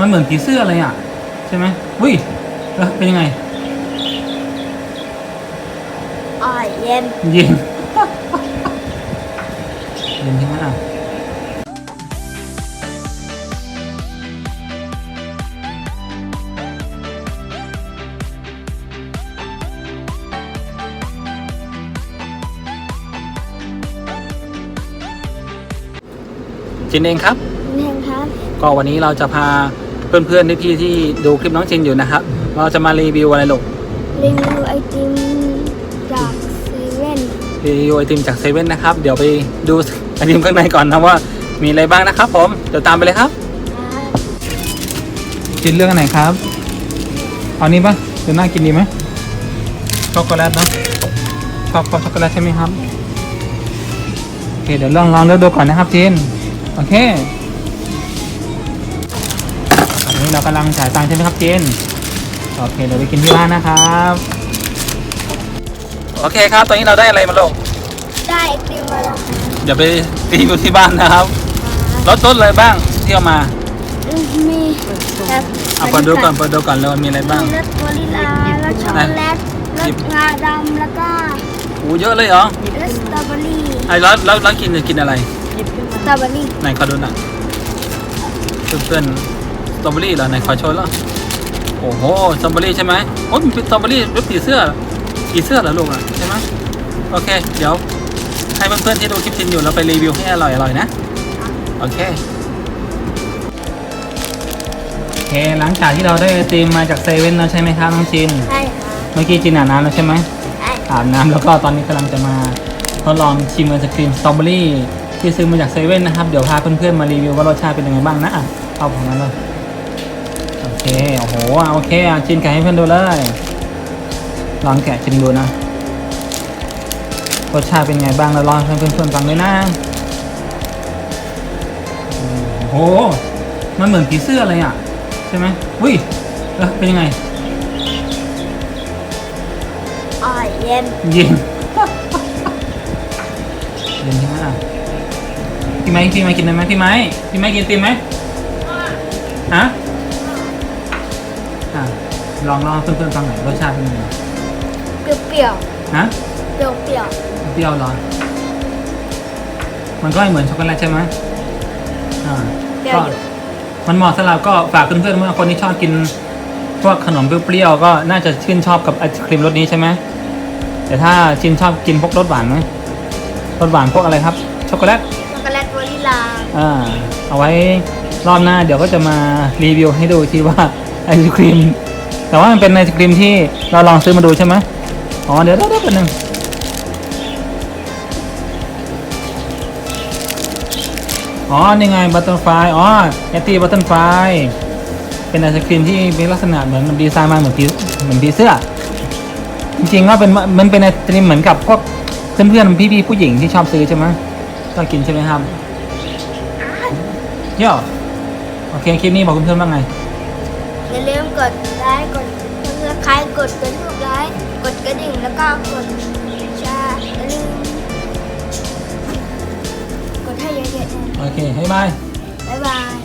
มันเหมือนผีเสื้อเลยอะ ใช่ไหมอุ้ยเออเป็นยังไง อ่อยเย็น เย็น เย็นใช่ไหมอะจินเองครับเห็นครับ ก็วันนี้เราจะพา เพื่อนๆพี่ๆที่ดูคลิปน้องจินอยู่นะครับ เราจะมารีวิวอะไรลูกรีวิวไอติมจากเซเว่นรีวิวไอติมจากเซเว่นนะครับ เดี๋ยวไปดูไอติมข้างในก่อนนะว่ามีอะไรบ้างนะครับ ผม เดี๋ยวตามไปเลยครับจินเลือกอันไหนครับ เอานี้ปะจะน่ากินดีไหมช็อกโกแลตเนาะชอบช็อกโกแลตใช่ไหมครับ โอเค เดี๋ยวลองลองเลือกดูก่อนนะครับจินโอเคตอ นนี้เรากำลังจ่ายตังค์ใช่ไหมครับจินโอเคเดี๋ยวไปกินที่ร้านนะครับ โอเคครับ ตอนนี้เราได้อะไรมาลงได้ไอติมมาแล้วเดี๋ยวไปรีวิวที่บ้านนะครับรสรสอะไรบ้างที่เอามามีแบบเอาเปิดดูก่อนเปิดดูก่อนเลยว่ามีอะไรบ้าง มีรสวานิลารสช็อกโกแลตรหยิสบงาดำ แล้วก็โอ้เยอะเลยเหรอรสสตรอเบอรี่ ไอ้แล้วแล้วแล้วกินจะกินอะไร สตรอเบอรี่ ไหนขอดูหน่อยเพื่อนๆ สตรอเบอรี่เหรอไหนขอโชว์แล้วโอ้โหสตรอเบอรี่ใช่ไหมโอ้ยมันเป็นสตรอเบอรี่รสผีเสื้อผีเสื้อเหรอลูกอะใช่ไหมโอเค เดี๋ยว ให้เพื่อนๆที่ดูคลิปจินอยู่เราไปรีวิวให้อร่อยๆนะ โอเคโอเคหลังจากที่เราได้ไอติมมาจากเซเว่นแล้วใช่ไหมครับน้องจิน ใช่ครับเมื่อกี้จินอาบน้ำแล้วใช่ไหมใช่อาบน้ำแล้วก็ตอนนี้กำลังจะมาทดลองชิมไอศครีมสตรอเบอรี่ที่ซื้อมาจากเซเว่นนะครับ เดี๋ยวพาเพื่อนๆมารีวิวว่ารสชาติเป็นยังไงบ้างนะอะเอาของนั้นเลย โอเค โอ้โหอะโอเคอะจินแกะให้เพื่อนดูเลย ลองแกะจินดูนะรสชาติเป็นไงบ้างแล้วลองให้เพื่อนๆฟังด้วยนะอืมโอ้โห มันเหมือนผีเสื้อเลยอะ ใช่ไหมอุ้ยเออเป็นยังไงอ่อยเย็นเย็นเย็นใช่ไหมอะพี่ไม้พี่ไม้กินได้ไหมพี่ไม้พี่ไม้กินติมไหมฮะ อะลองลองให้เพื่อนๆฟังหน่อยรสชาติเป็นยังไงเปรี้ยวฮะๆเปรี้ยวเปรี้ยวเหรอ มันก็เหมือนช็อกโกแลตใช่ไหมอ่าๆเปรี้ยวก็อยู่มันเหมาะสำหรับก็ฝากเพื่อนๆเมื่อคนที่ชอบกินพวกขนมเปรี้ยวๆก็น่าจะชื่นชอบกับไอศครีมรสนี้ใช่ไหมแต่ถ้าชินชอบกินพวกรสหวานไหมรสหวานพวกอะไรครับช็อกโกแลต ช็อกโกแลตวานิลาอ่าเอาไว้รอบหน้าเดี๋ยวก็จะมารีวิวให้ดูทีว่า ไอศครีม แต่ว่ามันเป็นไอศครีมที่เราลองซื้อมาดูใช่ไหมอ๋อเดี๋ยวเดี๋ยวเดี๋ยวแป๊บนึงอ๋อ นี่ไงบัตเตอร์ฟลายอ๋อแอตตี้บัตเตอร์ฟลายเป็นไอศครีมที่มีลักษณะเหมือนดีไซน์มาเหมือนผีเหมือนผีเสื้อ จริงๆว่าเป็นมันเป็นไอศครีมเหมือนกับพวกเพื่อนๆพี่ๆผู้หญิงที่ชอบซื้อใช่ไหมก็กินใช่ไหมครับย่อโอเคคลิปนี้บอกเพื่อนๆว่าไง อย่าลืมกดไลค์กดซับสไครต์กดกระดิ่งไลค์กดกระดิ่งแล้วก็กดแชร์อย่าลืมกดให้เยอะๆนะโอเคบ๊ายบาย บ๊ายบาย